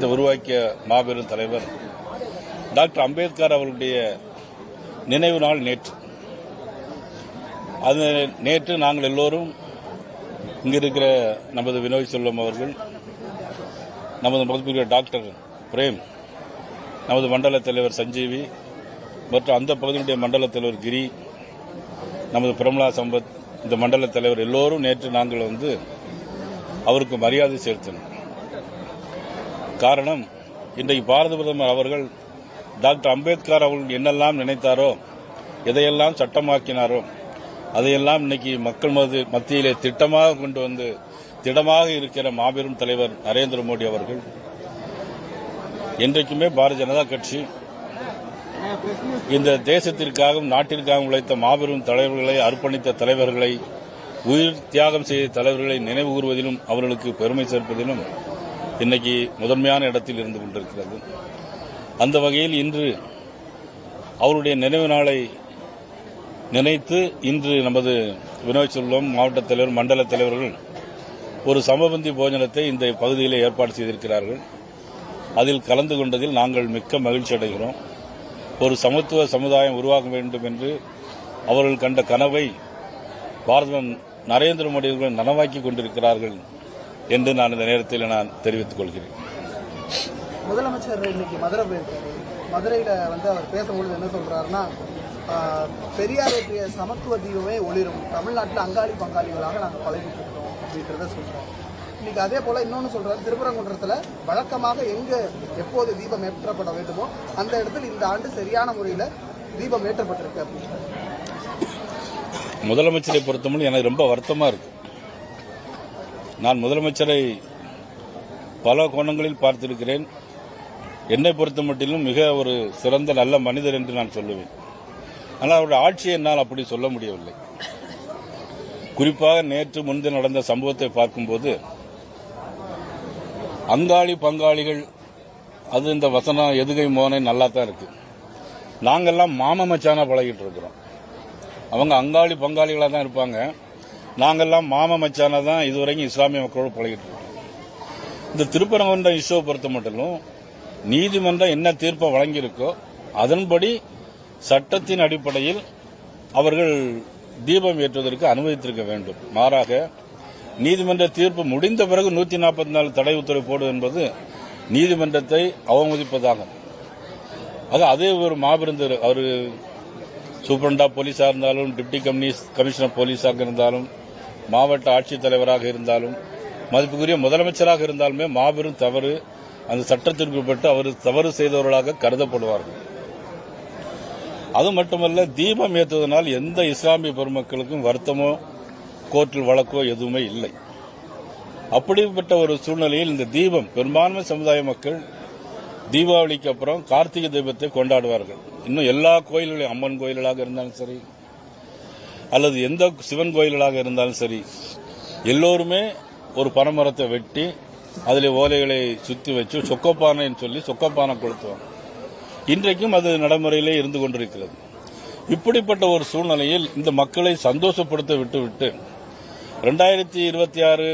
இதை உருவாக்கிய மாபெரும் தலைவர் டாக்டர் அம்பேத்கர் அவர்களுடைய நினைவு நாள் நேற்று. அது நேற்று நாங்கள் எல்லோரும் இங்கு இருக்கிற நமது வினோய் செல்வம் அவர்கள் நமது மதிப்புக்குரிய டாக்டர் பிரேம் நமது மண்டல தலைவர் சஞ்சீவி மற்றும் அந்த பகுதியினுடைய மண்டல தலைவர் கிரி நமது பிரமலா சம்பத் இந்த மண்டல தலைவர் எல்லோரும் நேற்று நாங்கள் வந்து அவருக்கு மரியாதை செலுத்தினோம். காரணம் இன்றைக்கு பாரத பிரதமர் அவர்கள் டாக்டர் அம்பேத்கர் அவர்கள் என்னெல்லாம் நினைத்தாரோ எதையெல்லாம் சட்டமாக்கினாரோ அதையெல்லாம் இன்னைக்கு மக்கள் மது மத்தியிலே திட்டமாக கொண்டு வந்து திடமாக இருக்கிற மாபெரும் தலைவர் நரேந்திர மோடி அவர்கள் என்றைக்குமே பாரதிய ஜனதா கட்சி இந்த தேசத்திற்காகவும் நாட்டிற்காகவும் உழைத்த மாபெரும் தலைவர்களை அர்ப்பணித்த தலைவர்களை உயிர் தியாகம் செய்த தலைவர்களை நினைவு கூறுவதிலும் அவர்களுக்கு பெருமை சேர்ப்பதிலும் இன்னைக்கு முதன்மையான இடத்தில் இருந்து கொண்டிருக்கிறது. அந்த வகையில் இன்று அவருடைய நினைவு நாளை நினைத்து இன்று நமது வினோத் செல்வம் மாவட்ட தலைவர் மண்டல தலைவர்கள் ஒரு சமபந்தி போஜனத்தை இந்த பகுதியில் ஏற்பாடு செய்திருக்கிறார்கள். அதில் கலந்து கொண்டதில் நாங்கள் மிக்க மகிழ்ச்சி அடைகிறோம். ஒரு சமத்துவ சமுதாயம் உருவாக வேண்டும் என்று அவர்கள் கண்ட கனவை பாரத நரேந்திர மோடி அவர்கள் நனவாக்கி கொண்டிருக்கிறார்கள். என்று நான் இந்த நேரத்தில் நான் தெரிவித்துக் கொள்கிறேன். முதலமைச்சர் இன்னைக்கு மதுரை போயிருக்காரு. மதுரையில வந்து அவர் பேசும்பொழுது என்ன சொல்றாருன்னா பெரியார் ஏற்றிய சமத்துவ தீபமே ஒளிரும். தமிழ்நாட்டில் அங்காளி பங்காளிகளாக நாங்கள் பழகிட்டு இருக்கோம் அப்படின்றத சொல்றோம் இன்னைக்கு அதே போல இன்னொன்னு சொல்றாரு திருப்பரங்குன்றத்துல வழக்கமாக எங்க எப்போது தீபம் ஏற்றப்பட வேண்டுமோ அந்த இடத்தில் இந்த ஆண்டு சரியான முறையில தீபம் ஏற்றப்பட்டிருக்கு அப்படின்னு முதலமைச்சரை பொறுத்தமட்டு எனக்கு ரொம்ப வருத்தமா இருக்கு. நான் முதலமைச்சரை பல கோணங்களில் பார்த்திருக்கிறேன். என்னை பொறுத்த மட்டிலும் மிக ஒரு சிறந்த நல்ல மனிதர் என்று நான் சொல்லுவேன். ஆனால் அவருடைய ஆட்சியை என்னால் அப்படி சொல்ல முடியவில்லை. குறிப்பாக நேற்று முன்பு நடந்த சம்பவத்தை பார்க்கும்போது அங்காளி பங்காளிகள் அது இந்த வசனம் எதுகை மோனை நல்லா தான் இருக்கு. நாங்கள்லாம் மாம மச்சானா பழகிட்டு இருக்கிறோம். அவங்க அங்காளி பங்காளிகளாக தான் இருப்பாங்க. நாங்கள்லாம் மாம மச்சான தான் இதுவரைக்கும் இஸ்லாமிய மக்களோடு பழகிட்டு இருக்கோம். இந்த திருப்பரங்குன்ற இஷ்யூவை பொறுத்த மட்டும் நீதிமன்றம் என்ன தீர்ப்பை வழங்கியிருக்கோ அதன்படி சட்டத்தின் அடிப்படையில் அவர்கள் தீபம் ஏற்றுவதற்கு அனுமதித்திருக்க வேண்டும். மாறாக நீதிமன்ற தீர்ப்பு முடிந்த பிறகு நூத்தி நாற்பத்தி நாலு தடை உத்தரவு போடுவது என்பது நீதிமன்றத்தை அவமதிப்பதாகும். அது அதே ஒரு மாபெரும் அவர் சூப்பரண்டா போலீஸாக இருந்தாலும் டிப்டி கமிஷனர் போலீஸாக இருந்தாலும் மாவட்ட ஆட்சித்தலைவராக இருந்தாலும் மதிப்புக்குரிய முதலமைச்சராக இருந்தாலுமே மாபெரும் தவறு அந்த சட்டத்திற்கு உட்பட்டு அவர் தவறு செய்தவர்களாக கருதப்படுவார்கள். அது மட்டுமல்ல தீபம் ஏற்றுவதனால் எந்த இஸ்லாமிய பெருமக்களுக்கும் வருத்தமோ கோர்ட்டில் வழக்கோ எதுவுமே இல்லை. அப்படிப்பட்ட ஒரு சூழ்நிலையில் இந்த தீபம் பெரும்பான்மை சமுதாய மக்கள் தீபாவளிக்கு அப்புறம் கார்த்திகை தீபத்தை கொண்டாடுவார்கள். இன்னும் எல்லா கோயில்களையும் அம்மன் கோயில்களாக இருந்தாலும் சரி அல்லது எந்த சிவன் கோயில்களாக இருந்தாலும் சரி எல்லோருமே ஒரு பனைமரத்தை வெட்டி அதில் ஓலைகளை சுற்றி வச்சு சொக்கப்பானைன்னு சொல்லி சொக்கப்பானை கொளுத்துவாங்க. இன்றைக்கும் அது நடைமுறையிலே இருந்து கொண்டிருக்கிறது. இப்படிப்பட்ட ஒரு சூழ்நிலையில் இந்த மக்களை சந்தோஷப்படுத்த விட்டுவிட்டு ரெண்டாயிரத்தி இருபத்தி ஆறு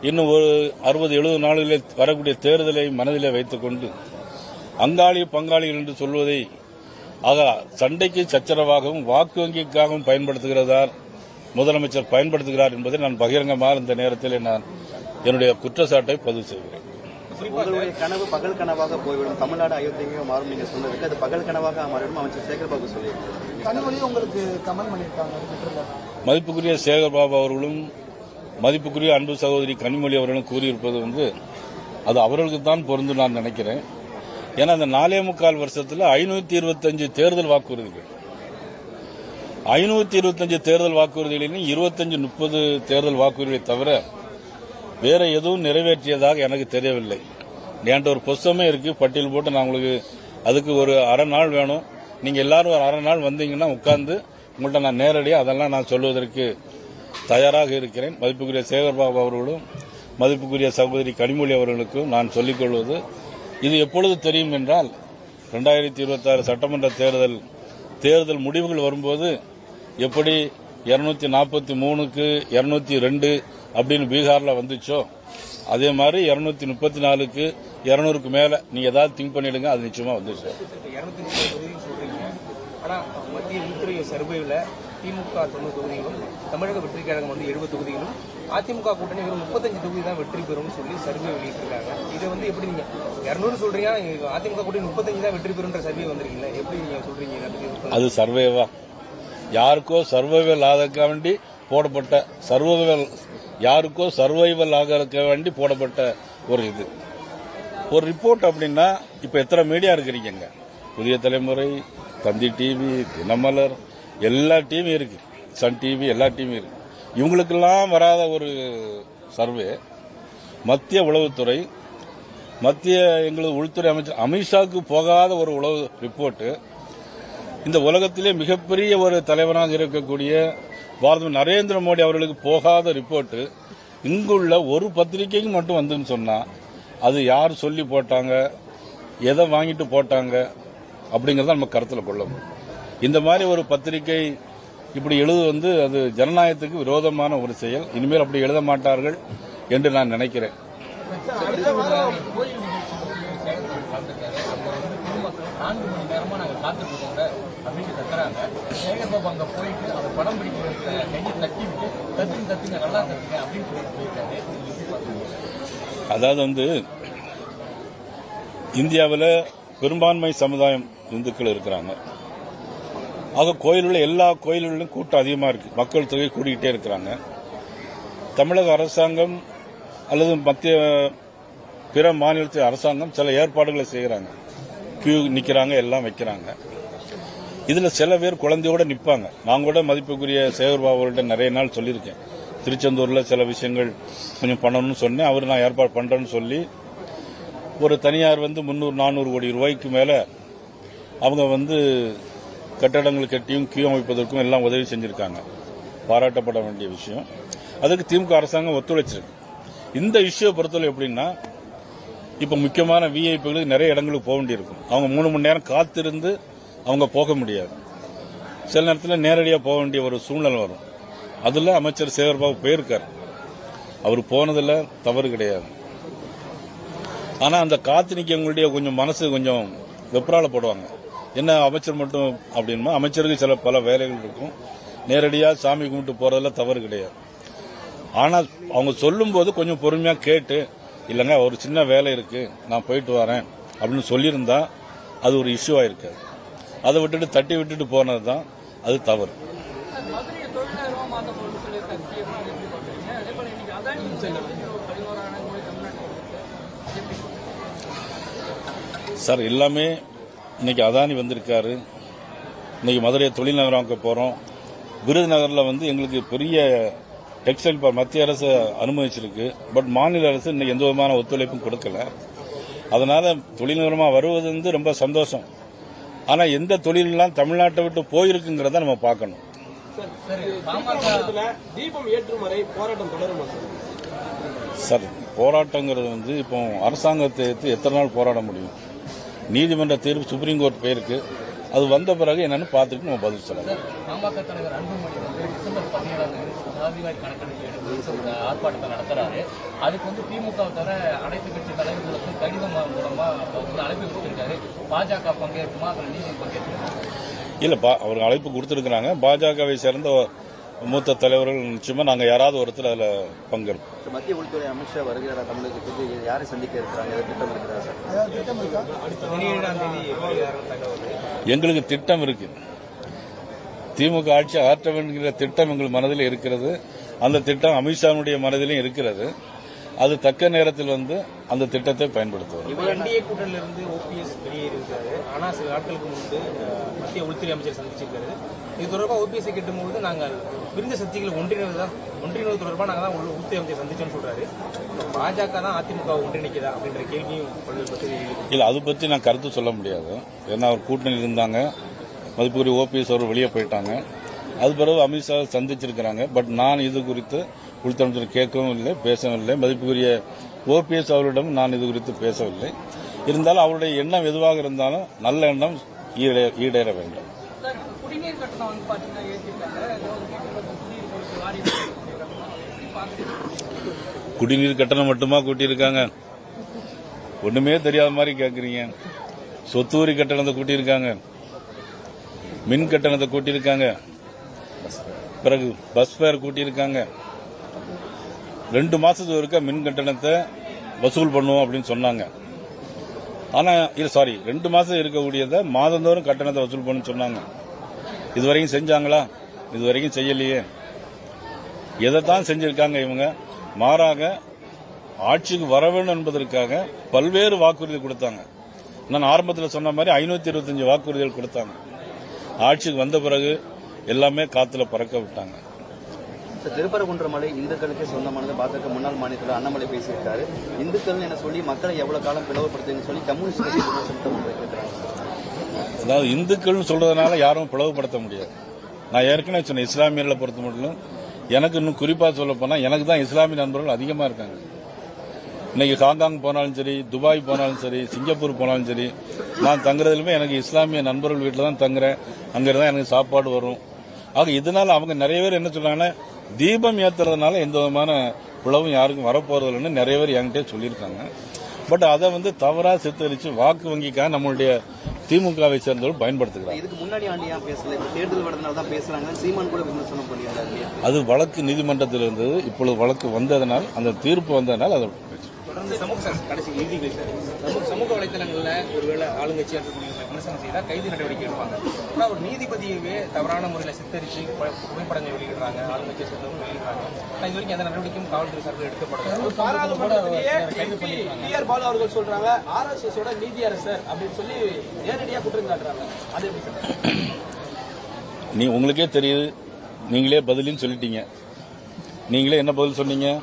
இன்னும் ஒரு அறுபது எழுபது நாளிலே வரக்கூடிய தேர்தலை மனதிலே வைத்துக்கொண்டு அங்காளி பங்காளிகள் என்று சொல்வதை ஆக சண்டைக்கு சச்சரவாகவும் வாக்கு வங்கிக்காகவும் பயன்படுத்துகிறதார் முதலமைச்சர் பயன்படுத்துகிறார் என்பதை நான் பகிரங்கமாக இந்த நேரத்தில் நான் என்னுடைய குற்றச்சாட்டை பதிவு செய்கிறேன். உங்களுடைய கனவு பகல் கனவாக போய்விடும். தமிழ்நாடு அயோத்தியாக மாறும் நீங்க சொன்னதுக்கு அது பகல் கனவாக மாறிடும் அமைச்சர் சேகர்பாபு சொல்லியிருக்காரு. கனிமொழி உங்களுக்கு கமெண்ட் பண்ணியிருக்காங்க ட்விட்டர்ல மதிப்புக்குரிய சேகர்பாபு அவர்களும் மதிப்புக்குரிய அன்பு சகோதரி கனிமொழி அவர்களும் கூறியிருப்பது வந்து அது அவர்களுக்கு தான் பொருந்து நான் நினைக்கிறேன். ஏன்னா அந்த நாலே முக்கால் வருஷத்தில் ஐநூத்தி இருபத்தஞ்சு தேர்தல் வாக்குறுதிகள். ஐநூத்தி இருபத்தஞ்சு தேர்தல் வாக்குறுதிகளிலும் இருபத்தஞ்சு முப்பது தேர்தல் வாக்குறுதிகளை தவிர வேற எதுவும் நிறைவேற்றியதாக எனக்கு தெரியவில்லை. என்கிட்ட ஒரு புஸ்தமே இருக்கு பட்டியல் போட்டு நான் உங்களுக்கு அதுக்கு ஒரு அரை நாள் வேணும். நீங்க எல்லாரும் ஒரு அரை நாள் வந்தீங்கன்னா உட்கார்ந்து உங்கள்கிட்ட நான் நேரடியாக அதெல்லாம் நான் சொல்வதற்கு தயாராக இருக்கிறேன். மதிப்புக்குரிய சேகர்பாபு அவர்களும் மதிப்புக்குரிய சகோதரி கனிமொழி அவர்களுக்கும் நான் சொல்லிக் கொள்வது இது எப்பொழுது தெரியும் என்றால் ரெண்டாயிரத்தி இருபத்தி ஆறு சட்டமன்ற தேர்தல் தேர்தல் முடிவுகள் வரும்போது எப்படி இருநூத்தி நாற்பத்தி மூணுக்கு இருநூத்தி ரெண்டு அப்படின்னு பீகார்ல வந்துச்சோ அதே மாதிரி இருநூத்தி முப்பத்தி நாலுக்கு இருநூறுக்கு மேல நீங்க ஏதாவது திங்க் பண்ணிடுங்க அது நிச்சயமா வந்துச்சு மத்திய உள்துறை சர்வேவில் திமுக தொண்ணூறு தொகுதிகளும் தமிழக வெற்றி கழகம் வந்து எழுபது தொகுதிகளும் அதிமுக கூட்டணி வெறும் முப்பத்தஞ்சு தொகுதி தான் வெற்றி பெறும்னு சொல்லி சர்வே வெளியிட்டிருக்காங்க. இதை வந்து எப்படி நீங்க இரநூறு சொல்றீங்க? அதிமுக கூட்டணி முப்பத்தஞ்சு தான் வெற்றி பெறுன்ற சர்வே வந்திருக்கீங்களா எப்படி நீங்க சொல்றீங்க? அது சர்வேவா? யாருக்கோ சர்வைவல் ஆக வேண்டி போடப்பட்ட சர்வைவல் யாருக்கோ சர்வைவல் ஆக வேண்டி போடப்பட்ட ஒரு இது. ஒரு ரிப்போர்ட் அப்படின்னா இப்ப எத்தனை மீடியா இருக்கிறீங்க புதிய தலைமுறை தந்தி டிவி தினமலர் எல்லா டிவியும் இருக்கு. சன் டிவி எல்லா டிவியும் இருக்கு. இவங்களுக்கெல்லாம் வராத ஒரு சர்வே. மத்திய உளவுத்துறை மத்திய எங்களது உள்துறை அமைச்சர் அமித்ஷாவுக்கு போகாத ஒரு உளவு ரிப்போர்ட்டு இந்த உலகத்திலே மிகப்பெரிய ஒரு தலைவராக இருக்கக்கூடிய பாரத நரேந்திர மோடி அவர்களுக்கு போகாத ரிப்போர்ட்டு இங்குள்ள ஒரு பத்திரிகைக்கு மட்டும் வந்துன்னு சொன்னால் அது யார் சொல்லி போட்டாங்க எதை வாங்கிட்டு போட்டாங்க அப்படிங்கிறத நம்ம கருத்தில் கொள்ளணும். இந்த மாதிரி ஒரு பத்திரிகை இப்படி எழுது வந்து அது ஜனநாயகத்துக்கு விரோதமான ஒரு செயல். இனிமேல் அப்படி எழுத மாட்டார்கள் என்று நான் நினைக்கிறேன். நான்கு மணி நேரமா நாங்க காத்துட்டு அப்படின்னு கத்துறாங்க அங்க போயிட்டு அவர் படம் பிடிக்கிற கையை தட்டி விட்டு நல்லா அப்படின்னு அதாவது வந்து இந்தியாவில் பெரும்பான்மை சமுதாயம் இந்துக்கள் இருக்கிறாங்க. ஆக கோயிலுள்ள எல்லா கோயில்களிலும் கூட்டம் அதிகமாக இருக்கு. மக்கள் தொகை கூடிக்கிட்டே இருக்கிறாங்க. தமிழக அரசாங்கம் அல்லது மத்திய பிற மாநிலத்து அரசாங்கம் சில ஏற்பாடுகளை செய்கிறாங்க. கியூ நிற்கிறாங்க எல்லாம் வைக்கிறாங்க. இதில் சில பேர் குழந்தையோட நிற்பாங்க நான் கூட மதிப்புக்குரிய சேகர் பாபு அவர்கள்ட்ட நிறைய நாள் சொல்லியிருக்கேன். திருச்செந்தூரில் சில விஷயங்கள் கொஞ்சம் பண்ணணும்னு சொன்னேன். அவர் நான் ஏற்பாடு பண்ணுறேன்னு சொல்லி ஒரு தனியார் வந்து முந்நூறு நானூறு கோடி ரூபாய்க்கு மேலே அவங்க வந்து கட்டடங்கள் கட்டியும் கியூ அமைப்பதற்கும் எல்லாம் உதவி செஞ்சிருக்காங்க. பாராட்டப்பட வேண்டிய விஷயம். அதுக்கு திமுக அரசாங்கம் ஒத்துழைச்சிருக்கு. இந்த இஷ்யூ பொறுத்தவரை எப்படின்னா இப்போ முக்கியமான விஐபிகளுக்கு நிறைய இடங்களுக்கு போக வேண்டியிருக்கும். அவங்க மூணு மணி நேரம் காத்திருந்து அவங்க போக முடியாது. சில நேரத்தில் நேரடியாக போக வேண்டிய ஒரு சூழ்நிலை வரும். அதில் அமைச்சர் சேகர்பாபு போயிருக்கார். அவர் போனதில் தவறு கிடையாது. ஆனால் அந்த காத்து நிற்கவங்களுடைய கொஞ்சம் மனசு கொஞ்சம் வெப்ராளப்படுவாங்க என்ன அமைச்சர் மட்டும் அப்படின்னா அமைச்சருக்கு சில பல வேலைகள் இருக்கும். நேரடியாக சாமி கும்பிட்டு போறதுல தவறு கிடையாது. ஆனால் அவங்க சொல்லும்போது கொஞ்சம் பொறுமையாக கேட்டு இல்லைங்க ஒரு சின்ன வேலை இருக்கு நான் போயிட்டு வரேன் அப்படின்னு சொல்லியிருந்தா அது ஒரு இஷ்யூ ஆயிருக்காது. அதை விட்டுட்டு தட்டி விட்டுட்டு போனது தான் அது தவறு. சார் எல்லாமே இன்னைக்கு அதானி வந்திருக்காரு. இன்னைக்கு மதுரையை தொழில் நகரமாக்க போறோம். விருதுநகர்ல வந்து எங்களுக்கு பெரிய டெக்ஸ்டைல் மத்திய அரசு அனுமதிச்சிருக்கு. பட் மாநில அரசு இன்னைக்கு எந்த விதமான ஒத்துழைப்பும் கொடுக்கல. அதனால தொழில் நகரமா வருவது வந்து ரொம்ப சந்தோஷம். ஆனா எந்த தொழிலெல்லாம் தமிழ்நாட்டை விட்டு போயிருக்குங்கிறத நம்ம பார்க்கணும். தீபம் போராட்டம் தொடருமா சார்? போராட்டங்கிறது வந்து இப்போ அரசாங்கத்தை எடுத்து எத்தனை நாள் போராட முடியும்? நீதிமன்ற தீர்ப்பு சுப்ரீம் கோர்ட் போயிருக்கு. அது வந்த பிறகு என்னன்னு பார்த்துட்டு நம்ம பதில் சொல்லலாம். பாமக தலைவர் அன்புமணி வந்து டிசம்பர் பதினேழாம் தேதி கணக்கெடுப்பு ஆர்ப்பாட்டத்தை நடத்துறாரு. அதுக்கு வந்து திமுக தவிர அனைத்து கட்சி தலைவர்களுக்கு கடிதம் மூலமா வந்து அழைப்பு கொடுத்திருக்காரு. பாஜக பங்கேற்குமா? அதில் நீதி பங்கேற்குமா? இல்ல அவர் அழைப்பு கொடுத்திருக்கிறாங்க. பாஜகவை சேர்ந்த மூத்த தலைவர்கள் நிச்சயமா நாங்க யாராவது ஒருத்தர் அதுல பங்கேற்போம் மத்திய உள்துறை அமித்ஷா வருகிறாரா தமிழகத்துக்கு? யாரை சந்திக்க இருக்கிறாங்க? திட்டம் இருக்கிறதா சார்? ஏதாவது திட்டம் இருக்கா பதினேழாம் தேதி வெளியாகிற தகவல் எங்களுக்கு திட்டம் இருக்கு. திமுக ஆட்சி ஆற்ற வேண்டுகிற திட்டம் எங்கள் மனதில் இருக்கிறது. அந்த திட்டம் அமித்ஷாவுடைய மனதிலும் இருக்கிறது. அது தக்க நேரத்தில் வந்து அந்த திட்டத்தை பயன்படுத்துவோம் என்டிஏ கூட்டணியில இருந்து ஓபிஎஸ் வெளியேறியிருக்காரு ஆனா சில நாட்களுக்கு முன்பு மத்திய உள்துறை அமைச்சர் சந்திச்சிருக்காரு. இது தொடர்பாக ஓபிஎஸ் கேட்டும்போது நாங்கள் விருந்த சக்திகளை ஒன்றிணைவது தான் ஒன்றிணைவது தொடர்பாக நாங்கள் தான் உள்- உள்துறை அமைச்சர் சந்திச்சோம்னு சொல்றாரு. பாஜக தான் அதிமுக ஒன்றிணைக்குதா அப்படின்ற கேள்வியும் இல்ல அது பத்தி நான் கருத்து சொல்ல முடியாது. ஏன்னா அவர் கூட்டணியில் இருந்தாங்க. மதிப்புக்குரிய ஓபிஎஸ் அவர் வெளியே போயிட்டாங்க. அது பிறகு அமித்ஷா சந்திச்சிருக்கிறாங்க. பட் நான் இது குறித்து உள்துறை கேட்கவும் இல்லை பேசவும் இல்லை. மதிப்புக்குரிய ஓபிஎஸ் அவரிடம் நான் இது குறித்து பேசவில்லை. இருந்தாலும் அவருடைய எண்ணம் எதுவாக இருந்தாலும் நல்ல எண்ணம் ஈடே- ஈடேற வேண்டும். குடிநீர் கட்டணம் மட்டுமா கூட்டியிருக்காங்க? ஒண்ணுமே தெரியாத மாதிரி கேக்குறீங்க. சொத்து வரி கட்டணத்தை கூட்டியிருக்காங்க. மின் கட்டணத்தை கூட்டியிருக்காங்க. பிறகு பஸ் ஃபேர் கூட்டியிருக்காங்க. ரெண்டு மாசத்துக்கு ஒருக்கா மின் கட்டணத்தை வசூல் பண்ணுவோம் அப்படின்னு சொன்னாங்க. ஆனா இல்ல சாரி ரெண்டு மாசம் இருக்கக்கூடியதை மாதந்தோறும் கட்டணத்தை வசூல் பண்ணு சொன்னாங்க. இதுவரைக்கும் செஞ்சாங்களா? இதுவரைக்கும் செய்யலையே. எதைத்தான் செஞ்சிருக்காங்க இவங்க? மாறாக ஆட்சிக்கு வர வேண்டும் என்பதற்காக பல்வேறு வாக்குறுதி கொடுத்தாங்க. நான் ஆரம்பத்தில் சொன்ன மாதிரி ஐநூத்தி இருபத்தஞ்சு வாக்குறுதிகள் கொடுத்தாங்க. ஆட்சிக்கு வந்த பிறகு எல்லாமே காத்துல பறக்க விட்டாங்க. திருப்பரங்குன்ற மலை இந்துக்களுக்கு சொந்தமானது. பாஜக முன்னாள் மாநிலத்தில் அண்ணாமலை பேசியிருக்காரு. இந்துக்கள் என சொல்லி மக்களை எவ்வளவு காலம் பிளவுபடுத்துன்னு சொல்லி கம்யூனிஸ்ட் கட்சி விமர்சனத்தை அதாவது இந்துக்கள்னு சொல்றதுனால யாரும் பிளவுபடுத்த முடியாது. நான் ஏற்கனவே சொன்னேன் இஸ்லாமியர்களை பொறுத்த மட்டும். எனக்கு இன்னும் குறிப்பாக சொல்ல போனால் எனக்கு தான் இஸ்லாமிய நண்பர்கள் அதிகமாக இருக்காங்க. இன்னைக்கு ஹாங்காங் போனாலும் சரி துபாய் போனாலும் சரி சிங்கப்பூர் போனாலும் சரி நான் தங்குறதுலுமே எனக்கு இஸ்லாமிய நண்பர்கள் வீட்டில் தான் தங்குறேன். அங்கே தான் எனக்கு சாப்பாடு வரும். ஆக இதனால் அவங்க நிறைய பேர் என்ன சொல்கிறாங்கன்னா தீபம் ஏத்துறதுனால எந்த விதமான பிளவும் யாருக்கும் வரப்போறதில்லைன்னு நிறைய பேர் என்கிட்ட சொல்லியிருக்காங்க. பட் அதை வந்து தவறா சித்தரிச்சு வாக்கு வங்கிக்காக நம்மளுடைய திமுகவை சேர்ந்தவர்கள் பயன்படுத்துகிறாங்க. இதுக்கு முன்னாடி ஆண்டு ஏன் பேசல? இப்ப தேர்தல் வரதுனால தான் பேசுறாங்க. சீமான் கூட விமர்சனம் பண்ணியிருந்தாரு. அது வழக்கு நீதிமன்றத்தில் இருந்தது. இப்பொழுது வழக்கு வந்ததனால் அந்த தீர்ப்பு வந்ததனால் அதை. தொடர்ந்து சமூக சார் கடைசி சமூக வலைத்தளங்கள்ல ஒருவேளை ஆளுங்கட்சியா இருக்கக்கூடிய விமர்சனம் செய்தா கைது நடவடிக்கை எடுப்பாங்க. ஆனா ஒரு நீதிபதியவே தவறான முறையில் சித்தரிச்சு ப- புகைப்படங்கள் வெளியிடுறாங்க ஆளுங்கட்சியை சேர்ந்தவங்க வெளியிடுறாங்க. இது வரைக்கும் எந்த நடவடிக்கையும் காவல்துறை சார்பில் எடுக்கப்படல. பாலு அவர்கள் சொல்றாங்க ஆர்எஸ்எஸ் ஓட நீதியரசர் அப்படின்னு சொல்லி நேரடியா குற்றம் சாட்டுறாங்க. அது எப்படி நீ உங்களுக்கே தெரியுது. நீங்களே பதிலும் சொல்லிட்டீங்க. நீங்களே என்ன பதில் சொன்னீங்க?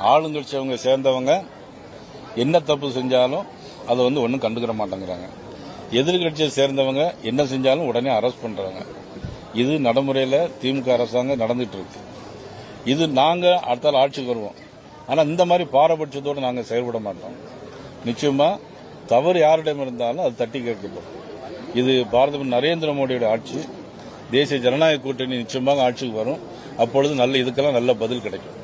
ஆளுங்கட்சி அவங்க சேர்ந்தவங்க என்ன தப்பு செஞ்சாலும் அதை வந்து ஒன்றும் கண்டுக்கிற மாட்டேங்கிறாங்க. எதிர்கட்சியை சேர்ந்தவங்க என்ன செஞ்சாலும் உடனே அரெஸ்ட் பண்றாங்க. இது நடைமுறையில் திமுக அரசாங்கம் நடந்துட்டு இருக்கு. இது நாங்க அடுத்தால் ஆட்சிக்கு வருவோம். ஆனா இந்த மாதிரி பாரபட்சத்தோடு நாங்க செயல்பட மாட்டோம். நிச்சயமா தவறு யாரிடம் இருந்தாலும் அது தட்டி கேட்கப்படும். இது பாரத நரேந்திர மோடியோட ஆட்சி. தேசிய ஜனநாயக கூட்டணி நிச்சயமாக ஆட்சிக்கு வரும். அப்பொழுது நல்ல இதுக்கெல்லாம் நல்ல பதில் கிடைக்கும்.